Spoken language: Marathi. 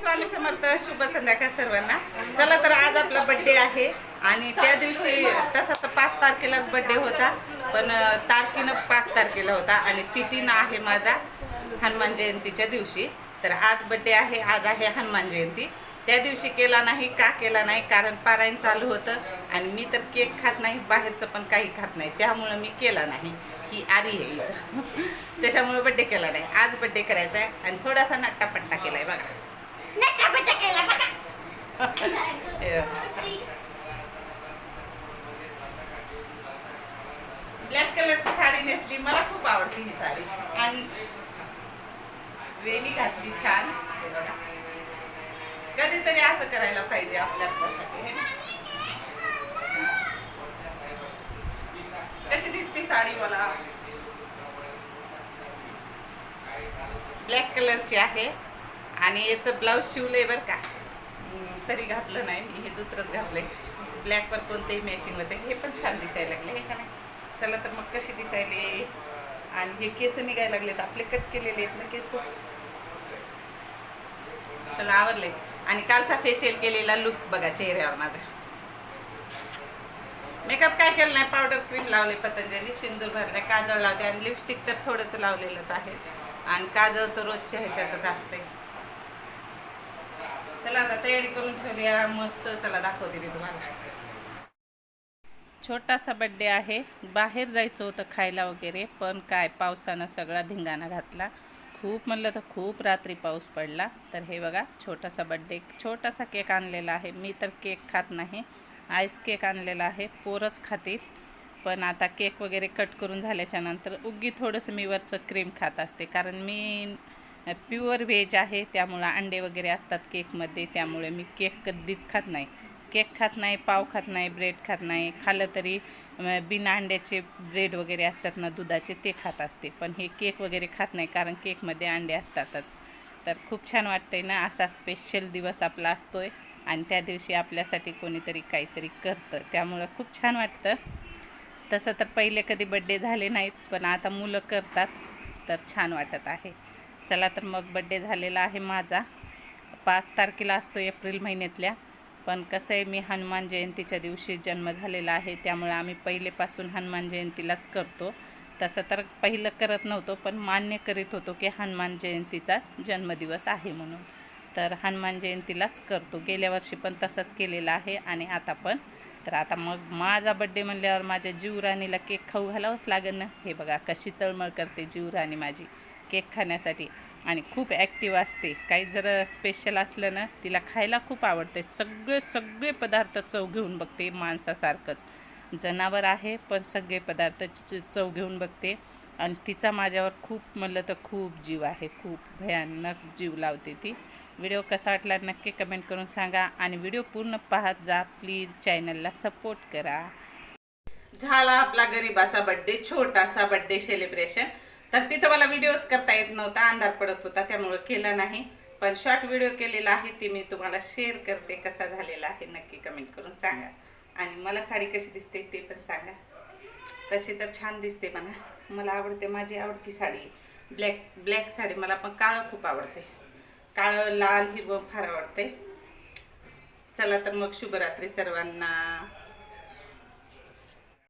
स्वामी समर्थ शुभ संध्याकाळ सर्वांना. चला तर आज आपला बर्थडे आहे आणि त्या दिवशी तसा तर पाच तारखेलाच बर्थडे होता पण तारखेनं पाच तारखेला होता आणि तिथीनं आहे माझा हनुमान जयंतीच्या दिवशी. तर आज बर्थडे आहे आज आहे हनुमान जयंती. त्या दिवशी केला नाही का केला नाही कारण पारायण चालू होतं आणि मी तर केक खात नाही बाहेरचं पण काही खात नाही. त्यामुळं मी केला नाही. ही आरी आहे इथं. त्याच्यामुळे बड्डे केला नाही. आज बड्डे करायचा आहे आणि थोडासा नट्टापट्टा आहे बघा. ब्लॅक कलरची साडी नेसली. मला खूप आवडते ही साडी. आणि वेणी घातली छान. कधीतरी असं करायला पाहिजे आपल्या आपल्यासाठी हे कशी दिसते साडी मला? ब्लॅक कलरची आहे. आणि याचं ब्लाऊज शिवलंय बरं का. तरी घातलं नाही मी हे दुसरंच घातलंय. ब्लॅकवर कोणतेही मॅचिंग होते हे पण छान दिसायला लागले हे का नाही? चला तर मग कशी दिसायले? आणि हे केस निघायला लागलेत आपले कट केलेले आहेत ना केस. चला आवडले आणि कालचा फेशियल केलेला लुक बघा चेहऱ्यावर माझा. मेकअप काय केलं नाही पावडर क्रीम लावले पतंजली सिंदूर भरले काजळ लावते आणि लिपस्टिक तर थोडंसं लावलेलंच आहे. आणि काजळ तर रोजच्या ह्याच्यातच असते चला आता तयारी करून ठेवली मस्त चला दाखवते मी तुम्हाला. छोटासा बड्डे आहे. बाहेर जायचं होतं खायला वगैरे पण काय पावसानं सगळा धिंगाणा घातला. खूप म्हणलं तर खूप रात्री पाऊस पडला. तर हे बघा छोटासा बड्डे छोटासा केक आणलेला आहे. मी तर केक खात नाही. आईस केक आणलेला आहे. पोरच खातील पण आता केक वगैरे कट करून झाल्याच्यानंतर उगी थोडंसं मी वरचं क्रीम खात असते. कारण मी प्युअर व्हेज आहे त्यामुळं अंडे वगैरे असतात केकमध्ये त्यामुळे मी केक कधीच खात नाही. केक खात नाही पाव खात नाही ब्रेड खात नाही खाल्लं तरी बिना अंड्याचे ब्रेड वगैरे असतात ना दुधाचे ते खात असते. पण हे केक वगैरे खात नाही कारण केकमध्ये अंडे असतातच. तर खूप छान वाटतंय ना असा स्पेशल दिवस आपला असतो आहे आणि त्या दिवशी आपल्यासाठी कोणीतरी काहीतरी करतं. त्यामुळं खूप छान वाटतं. तसं तर पहिले कधी बड्डे झाले नाहीत पण आता मुलं करतात तर छान वाटत आहे. चला तर मग बड्डे झालेला आहे माझा. पाच तारखेला असतो एप्रिल महिन्यातल्या. पण कसं आहे मी हनुमान जयंतीच्या दिवशी जन्म झालेला आहे त्यामुळे आम्ही पहिलेपासून हनुमान जयंतीलाच करतो. तसं तर पहिलं करत नव्हतो पण मान्य करीत होतो की हनुमान जयंतीचा जन्मदिवस आहे म्हणून. तर हनुमान जयंतीलाच करतो. गेल्या वर्षी पण तसंच केलेलं आहे आणि आता पण. तर आता मग माझा बड्डे म्हणल्यावर माझ्या जीवराणीला केक खाऊ घालावंच लागेल ना? हे बघा कशी तळमळ करते जीवराणी माझी. केक खाण्यासाठी. आणि खूप ॲक्टिव्ह असते. काही जर स्पेशल असलं ना तिला खायला खूप आवडते. सगळे सगळे पदार्थ चव घेऊन बघते माणसासारखंच. जनावर आहे पण सगळे पदार्थ चव घेऊन बघते. आणि तिचा माझ्यावर खूप म्हणलं तर खूप जीव आहे. खूप भयानक जीव लावते ती. व्हिडिओ कसा वाटला नक्की कमेंट करून सांगा. आणि व्हिडिओ पूर्ण पाहत जा. प्लीज चॅनलला सपोर्ट करा. झाला आपला गरीबाचा बड्डे छोटासा बड्डे सेलिब्रेशन तर तिथं मला व्हिडिओज करता येत नव्हता अंधार पडत होता त्यामुळं केला नाही. पण शॉर्ट व्हिडिओ केलेला आहे ते मी तुम्हाला शेअर करते कसा झालेला आहे नक्की कमेंट करून सांगा. आणि मला साडी कशी दिसते ते पण सांगा. तशी तर छान दिसते म्हणा मला आवडते माझी आवडती साडी. ब्लॅक ब्लॅक साडी मला पण काळं खूप आवडते. काळं लाल हिरवं फार आवडते. चला तर मग शुभरात्री सर्वांना.